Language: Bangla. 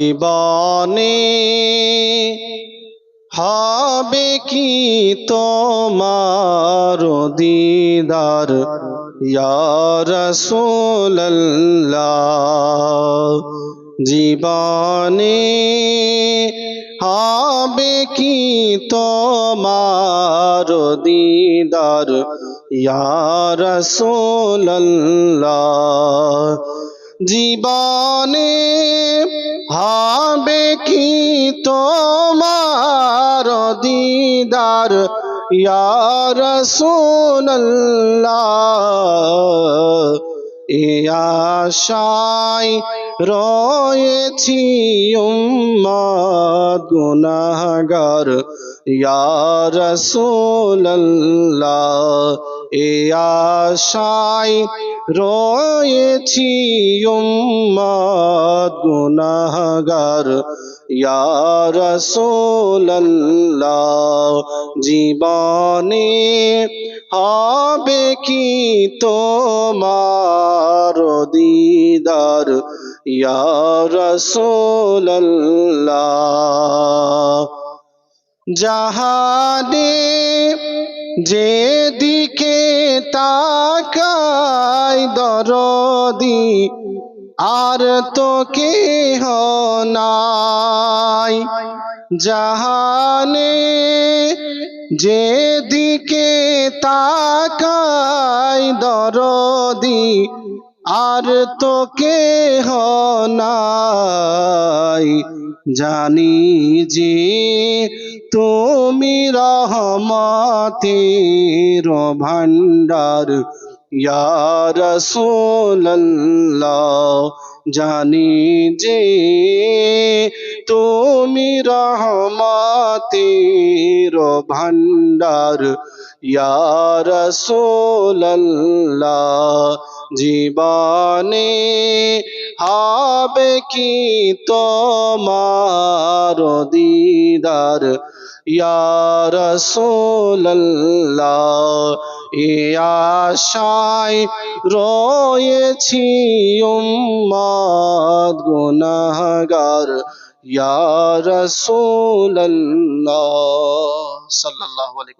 জীবনে হবে কি তোমার দিদার? রসুল্লাহ জীবনে হবে কি তোমার দিদার? রসুল্লাহ জীবনে হবে কি তোমার দিদার রসুল্লাহ এ আশায় রয়েছি উম্মত গুনাহগার রসুল্লাহ এ আশায় রয়েছি উম্মত গুনাহগার। রসুল্লাহ জীবনে হবে কি তোমার দিদার? রসুল্লাহ জাহানে যেদিকে তাকাই দরদি আর তো কেহ নাই। জাহানে যেদিকে তাকাই দরদি, আর তো কেহ নাই। জানি যে তুমি রহমতের ভান্ডার রসুল্লাহ জানি যে তুমি রহমতের ভান্ডার রসুল্লাহ জীবনে হবে কি তোমার দিদার? রসুল্লাহ এ আশায় রয়েছি উম্মাদ গুনাহগার। রসুল্লাহ সাল্লাল্লাহু আলাইহি